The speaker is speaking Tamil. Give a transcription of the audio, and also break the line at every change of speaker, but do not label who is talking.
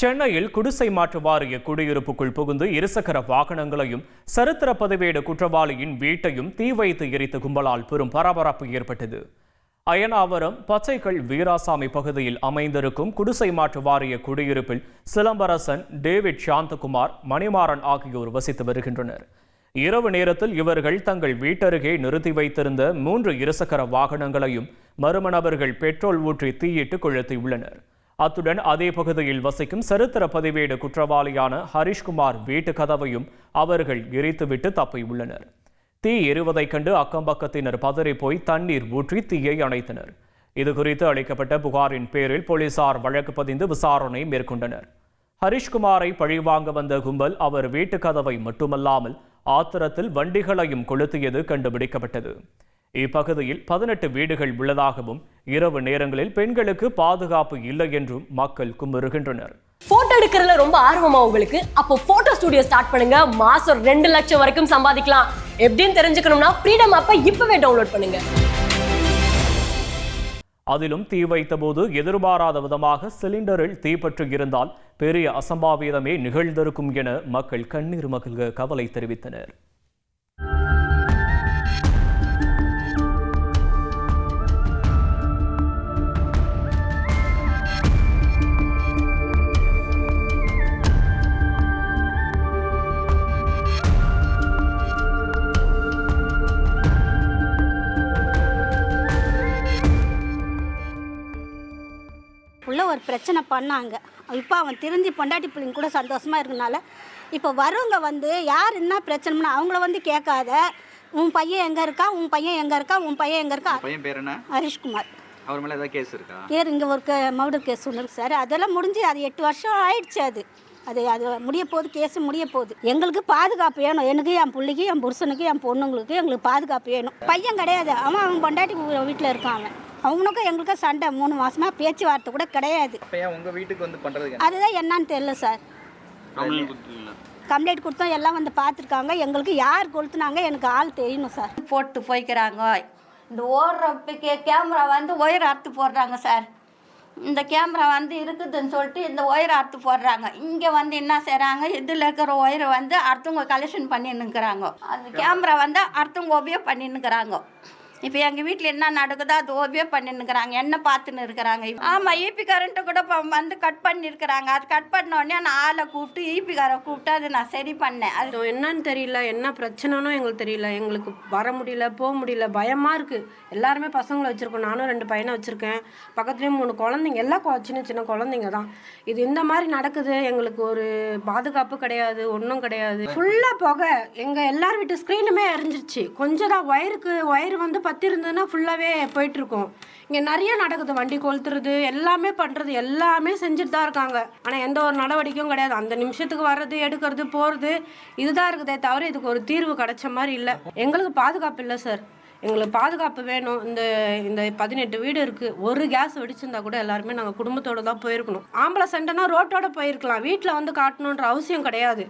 சென்னையில் குடிசை மாற்று வாரிய குடியிருப்புக்குள் புகுந்து இருசக்கர வாகனங்களையும் சரித்திர பதிவேடு குற்றவாளியின் வீட்டையும் தீ வைத்து எரித்த கும்பலால் பெரும் பரபரப்பு ஏற்பட்டது. அயனாவரம் பச்சைக்கல் வீராசாமி பகுதியில் அமைந்திருக்கும் குடிசை மாற்று வாரிய குடியிருப்பில் சிலம்பரசன் டேவிட் சாந்தகுமார் மணிமாறன் ஆகியோர் வசித்து வருகின்றனர். இரவு நேரத்தில் இவர்கள் தங்கள் வீட்டருகே நிறுத்தி வைத்திருந்த மூன்று இருசக்கர வாகனங்களையும் மர்ம நபர்கள் பெட்ரோல் ஊற்றி தீயிட்டு கொளுத்தியுள்ளனர் அத்துடன் அதே பகுதியில் வசிக்கும் சரித்திர பதிவேடு குற்றவாளியான ஹரிஷ்குமார் வீட்டு கதவையும் அவர்கள் எரித்துவிட்டு தப்பியுள்ளனர். தீ எரிவதைக் கண்டு அக்கம்பக்கத்தினர் பதறி போய் தண்ணீர் ஊற்றி தீயை அணைத்தனர். இதுகுறித்து அளிக்கப்பட்ட புகாரின் பேரில் போலீசார் வழக்கு பதிந்து விசாரணை மேற்கொண்டனர். ஹரிஷ்குமாரை பழிவாங்க வந்த கும்பல் அவர் வீட்டு கதவை மட்டுமல்லாமல் ஆத்திரத்தில் வண்டிகளையும் கொளுத்தியது கண்டுபிடிக்கப்பட்டது. இப்பகுதியில் பதினெட்டு வீடுகள் உள்ளதாகவும் இரவு நேரங்களில் பெண்களுக்கு பாதுகாப்பு இல்லை என்றும் மக்கள் குமுறுகின்றனர்.
போட்டோ எடுக்கிறதுல ரொம்ப ஆர்வமா உங்களுக்கு? அப்போ போட்டோ ஸ்டுடியோ ஸ்டார்ட் பண்ணுங்க. மாசம் ரெண்டு லட்சம் வரைக்கும் சம்பாதிக்கலாம். எப்படின்னு தெரிஞ்சுக்கணும்னா ஃப்ரீடம் ஆப்பை இப்பவே டவுன்லோட் பண்ணுங்க.
அதிலும் தீ வைத்தபோது எதிர்பாராத விதமாக சிலிண்டரில் தீப்பற்றி இருந்தால் பெரிய அசம்பாவிதமே நிகழ்ந்திருக்கும் என மக்கள் கண்ணீர் மகிழ்க கவலை தெரிவித்தனர்.
ஒரு பிரச்சனை பண்ணாங்க. இப்போ அவன் திருந்தி பொண்டாட்டி பிள்ளைங்க கூட சந்தோஷமாக இருக்கனால இப்போ வரவங்க வந்து யார் என்ன பிரச்சனைனா அவங்கள வந்து கேட்காத. உன் பையன் எங்கே இருக்கா? உன் பையன் எங்கே இருக்கா? உன் பையன் எங்கே இருக்கா?
பையன் பேர் என்ன?
ஹரிஷ்குமார்.
அவர் மேலே ஏதாவது கேஸ் இருக்கா?
கேர் இங்கே ஒரு க மவுடர் கேஸ் ஒன்று இருக்கு சார். அதெல்லாம் முடிஞ்சு அது எட்டு வருஷம் ஆயிடுச்சு அது. அது அது முடிய போகுது கேஸ் முடிய போகுது. எங்களுக்கு பாதுகாப்பு வேணும். எனக்கு என் பிள்ளைக்கு என் புருஷனுக்கு என் பொண்ணுங்களுக்கு எங்களுக்கு பாதுகாப்பு வேணும். பையன் கிடையாது. அவன் அவன் பொண்டாட்டி வீட்டில் இருக்கான் அவன். அவனுக்கும் எங்களுக்கும் சண்டை. மூணு மாசமா பேச்சுவார்த்தை கூட கிடையாது.
அப்போ ஏன் உங்கள் வீட்டுக்கு வந்து பண்ணுறதுக்கு
அதுதான் என்னன்னு தெரியல சார். கம்ப்ளைண்ட் கொடுத்தோம் எல்லாம் வந்து பார்த்துருக்காங்க. எங்களுக்கு யார் கொளுத்துனாங்க எனக்கு ஆள் தெரியணும் சார்.
போட்டு போய்க்கிறாங்க. இந்த ஓடுற கே- கேமரா வந்து ஒயர் அறுத்து போடுறாங்க சார். இந்த கேமரா வந்து இருக்குதுன்னு சொல்லிட்டு இந்த ஒயர் அறுத்து போடுறாங்க. இங்கே வந்து என்ன செய்கிறாங்க இதில் இருக்கிற ஒயரை வந்து அடுத்தவங்க கலெக்ஷன் பண்ணின்னுக்கிறாங்க அந்த கேமரா. வந்து அடுத்தவங்க உபயோக பண்ணின்னுக்கிறாங்க இப்போ எங்கள் வீட்டில் என்ன நடக்குதோ அது உபயோக பண்ணின்னுக்கிறாங்க என்ன பார்த்துன்னு இருக்கிறாங்க. ஆமாம் ஈபி கரண்ட்டு கூட இப்போ வந்து கட் பண்ணியிருக்கிறாங்க அது கட் பண்ண உடனே நான் ஆளை கூப்பிட்டு ஈபி காரை கூப்பிட்டு அதை நான் சரி பண்ணேன். அது
என்னன்னு தெரியல என்ன பிரச்சனைன்னு எங்களுக்கு தெரியல. எங்களுக்கு வர முடியல போக முடியல பயமாக இருக்குது எல்லாருமே பசங்களை வச்சுருக்கோம் நானும் ரெண்டு பையனை வச்சிருக்கேன். பக்கத்துலேயும் மூணு குழந்தைங்க எல்லாம் சின்ன சின்ன குழந்தைங்க தான். இது இந்த மாதிரி நடக்குது எங்களுக்கு ஒரு பாதுகாப்பு கிடையாது ஒன்றும் கிடையாது. ஃபுல்லாக புகை. எங்கள் எல்லார் வீட்டு ஸ்க்ரீனுமே எரிஞ்சிருச்சு. கொஞ்சம் தான் ஒயருக்கு ஒயர் வந்து பத்தி இருந்ததுன்னா ஃபுல்லாகவே போயிட்டு இருக்கும் இங்கே நிறைய நடக்குது வண்டி கொளுத்துறது எல்லாமே பண்ணுறது எல்லாமே செஞ்சுட்டு தான் இருக்காங்க. ஆனால் எந்த ஒரு நடவடிக்கையும் கிடையாது. அந்த நிமிஷத்துக்கு வர்றது எடுக்கிறது போகிறது இதுதான் இருக்குதே தவிர இதுக்கு ஒரு தீர்வு கிடைச்ச மாதிரி இல்லை. எங்களுக்கு பாதுகாப்பு இல்லை சார் எங்களுக்கு பாதுகாப்பு வேணும். இந்த இந்த பதினெட்டு வீடு இருக்குது ஒரு கேஸ் வெடிச்சிருந்தா கூட எல்லாருமே நாங்கள் குடும்பத்தோடு தான் போயிருக்கணும். ஆம்பளை சண்டைனா ரோட்டோட போயிருக்கலாம். வீட்டில் வந்து காட்டணுன்ற அவசியம் கிடையாது.